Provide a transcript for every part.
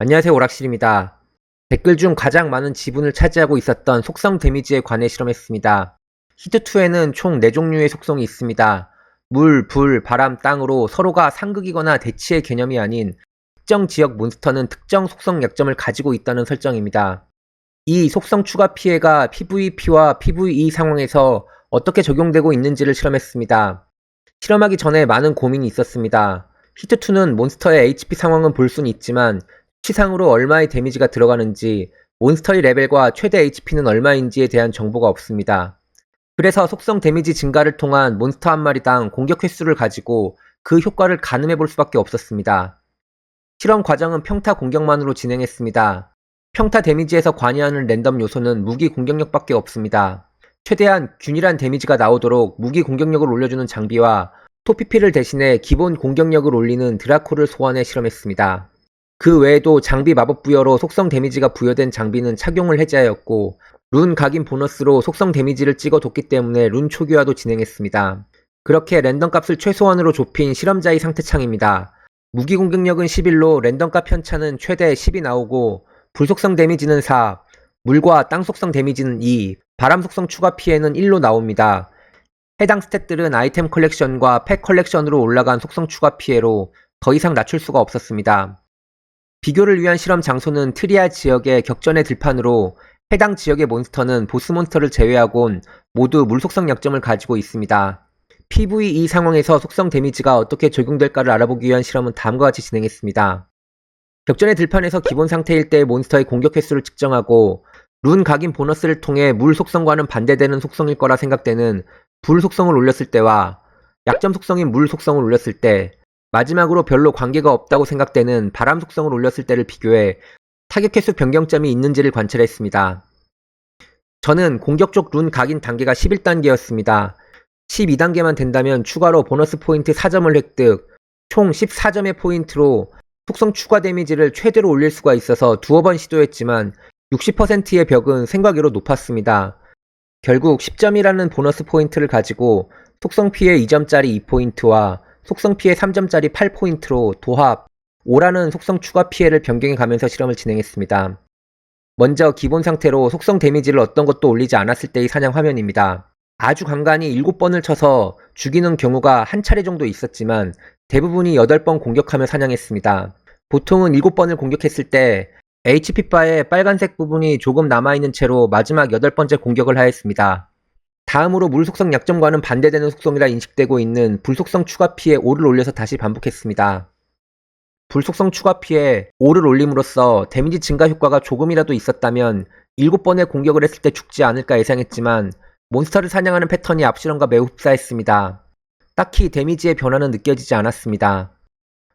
안녕하세요 오락실입니다. 댓글 중 가장 많은 지분을 차지하고 있었던 속성 데미지에 관해 실험했습니다. 히트2에는 총 4종류의 속성이 있습니다. 물, 불, 바람, 땅으로 서로가 상극이거나 대치의 개념이 아닌 특정 지역 몬스터는 특정 속성 약점을 가지고 있다는 설정입니다. 이 속성 추가 피해가 PVP와 PVE 상황에서 어떻게 적용되고 있는지를 실험했습니다. 실험하기 전에 많은 고민이 있었습니다. 히트2는 몬스터의 HP 상황은 볼 수는 있지만 치상으로 얼마의 데미지가 들어가는지, 몬스터의 레벨과 최대 HP는 얼마인지에 대한 정보가 없습니다. 그래서 속성 데미지 증가를 통한 몬스터 한 마리당 공격 횟수를 가지고 그 효과를 가늠해 볼 수밖에 없었습니다. 실험 과정은 평타 공격만으로 진행했습니다. 평타 데미지에서 관여하는 랜덤 요소는 무기 공격력밖에 없습니다. 최대한 균일한 데미지가 나오도록 무기 공격력을 올려주는 장비와 토피피를 대신해 기본 공격력을 올리는 드라코를 소환해 실험했습니다. 그 외에도 장비 마법 부여로 속성 데미지가 부여된 장비는 착용을 해제하였고 룬 각인 보너스로 속성 데미지를 찍어뒀기 때문에 룬 초기화도 진행했습니다. 그렇게 랜덤 값을 최소한으로 좁힌 실험자의 상태창입니다. 무기 공격력은 11로 랜덤 값 편차는 최대 10이 나오고 불속성 데미지는 4, 물과 땅 속성 데미지는 2, 바람 속성 추가 피해는 1로 나옵니다. 해당 스탯들은 아이템 컬렉션과 팩 컬렉션으로 올라간 속성 추가 피해로 더 이상 낮출 수가 없었습니다. 비교를 위한 실험 장소는 트리아 지역의 격전의 들판으로 해당 지역의 몬스터는 보스 몬스터를 제외하곤 모두 물속성 약점을 가지고 있습니다. PVE 상황에서 속성 데미지가 어떻게 적용될까를 알아보기 위한 실험은 다음과 같이 진행했습니다. 격전의 들판에서 기본 상태일 때의 몬스터의 공격 횟수를 측정하고 룬 각인 보너스를 통해 물 속성과는 반대되는 속성일 거라 생각되는 불 속성을 올렸을 때와 약점 속성인 물 속성을 올렸을 때 마지막으로 별로 관계가 없다고 생각되는 바람 속성을 올렸을 때를 비교해 타격 횟수 변경점이 있는지를 관찰했습니다. 저는 공격 쪽 룬 각인 단계가 11단계였습니다. 12단계만 된다면 추가로 보너스 포인트 4점을 획득, 총 14점의 포인트로 속성 추가 데미지를 최대로 올릴 수가 있어서 두어 번 시도했지만 60%의 벽은 생각외로 높았습니다. 결국 10점이라는 보너스 포인트를 가지고 속성 피해 2점짜리 2포인트와 속성 피해 3점짜리 8포인트로 도합 5라는 속성 추가 피해를 변경해 가면서 실험을 진행했습니다. 먼저 기본 상태로 속성 데미지를 어떤 것도 올리지 않았을 때의 사냥 화면입니다. 아주 간간히 7번을 쳐서 죽이는 경우가 한 차례 정도 있었지만 대부분이 8번 공격하며 사냥했습니다. 보통은 7번을 공격했을 때 HP바의 빨간색 부분이 조금 남아있는 채로 마지막 8번째 공격을 하였습니다. 다음으로 물 속성 약점과는 반대되는 속성이라 인식되고 있는 불속성 추가 피해 5를 올려서 다시 반복했습니다. 불속성 추가 피해 5를 올림으로써 데미지 증가 효과가 조금이라도 있었다면 7번의 공격을 했을 때 죽지 않을까 예상했지만 몬스터를 사냥하는 패턴이 앞실험과 매우 흡사했습니다. 딱히 데미지의 변화는 느껴지지 않았습니다.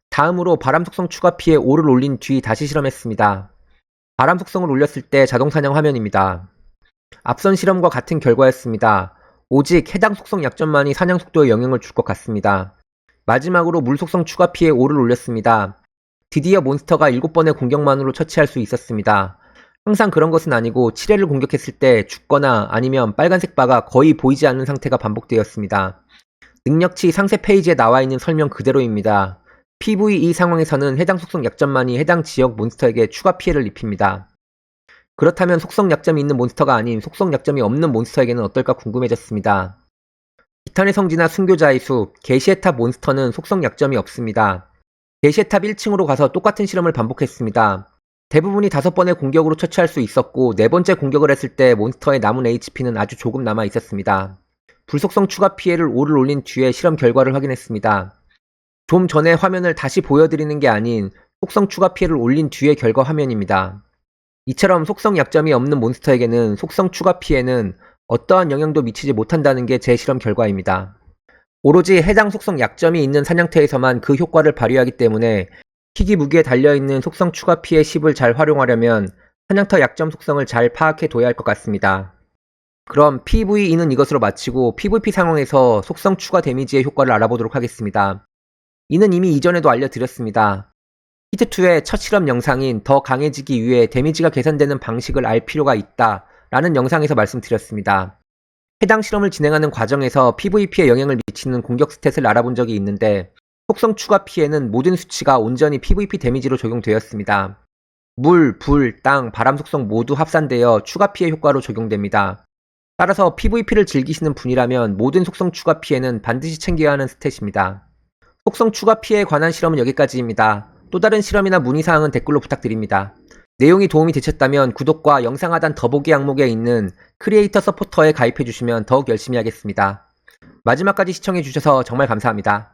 다음으로 바람 속성 추가 피해 5를 올린 뒤 다시 실험했습니다. 바람 속성을 올렸을 때 자동 사냥 화면입니다. 앞선 실험과 같은 결과였습니다. 오직 해당 속성 약점만이 사냥 속도에 영향을 줄 것 같습니다. 마지막으로 물 속성 추가 피해 5를 올렸습니다. 드디어 몬스터가 7번의 공격만으로 처치할 수 있었습니다. 항상 그런 것은 아니고 7회를 공격했을 때 죽거나 아니면 빨간색 바가 거의 보이지 않는 상태가 반복되었습니다. 능력치 상세 페이지에 나와 있는 설명 그대로입니다. PVE 상황에서는 해당 속성 약점만이 해당 지역 몬스터에게 추가 피해를 입힙니다. 그렇다면 속성 약점이 있는 몬스터가 아닌 속성 약점이 없는 몬스터에게는 어떨까 궁금해졌습니다. 기탄의 성지나 순교자의 숲, 게시의 탑 몬스터는 속성 약점이 없습니다. 게시의 탑 1층으로 가서 똑같은 실험을 반복했습니다. 대부분이 다섯 번의 공격으로 처치할 수 있었고 네 번째 공격을 했을 때 몬스터의 남은 HP는 아주 조금 남아 있었습니다. 불속성 추가 피해를 5를 올린 뒤에 실험 결과를 확인했습니다. 좀 전에 화면을 다시 보여드리는 게 아닌 속성 추가 피해를 올린 뒤의 결과 화면입니다. 이처럼 속성 약점이 없는 몬스터에게는 속성 추가 피해는 어떠한 영향도 미치지 못한다는 게 제 실험 결과입니다. 오로지 해당 속성 약점이 있는 사냥터에서만 그 효과를 발휘하기 때문에 희귀 무기에 달려있는 속성 추가 피해 10을 잘 활용하려면 사냥터 약점 속성을 잘 파악해 둬야 할 것 같습니다. 그럼 PVE는 이것으로 마치고 PVP 상황에서 속성 추가 데미지의 효과를 알아보도록 하겠습니다. 이는 이미 이전에도 알려드렸습니다. 히트2의 첫 실험 영상인 더 강해지기 위해 데미지가 계산되는 방식을 알 필요가 있다 라는 영상에서 말씀드렸습니다. 해당 실험을 진행하는 과정에서 PVP에 영향을 미치는 공격 스탯을 알아본 적이 있는데 속성 추가 피해는 모든 수치가 온전히 PVP 데미지로 적용되었습니다. 물, 불, 땅, 바람 속성 모두 합산되어 추가 피해 효과로 적용됩니다. 따라서 PVP를 즐기시는 분이라면 모든 속성 추가 피해는 반드시 챙겨야 하는 스탯입니다. 속성 추가 피해에 관한 실험은 여기까지입니다. 또 다른 실험이나 문의사항은 댓글로 부탁드립니다. 내용이 도움이 되셨다면 구독과 영상 하단 더보기 항목에 있는 크리에이터 서포터에 가입해 주시면 더욱 열심히 하겠습니다. 마지막까지 시청해 주셔서 정말 감사합니다.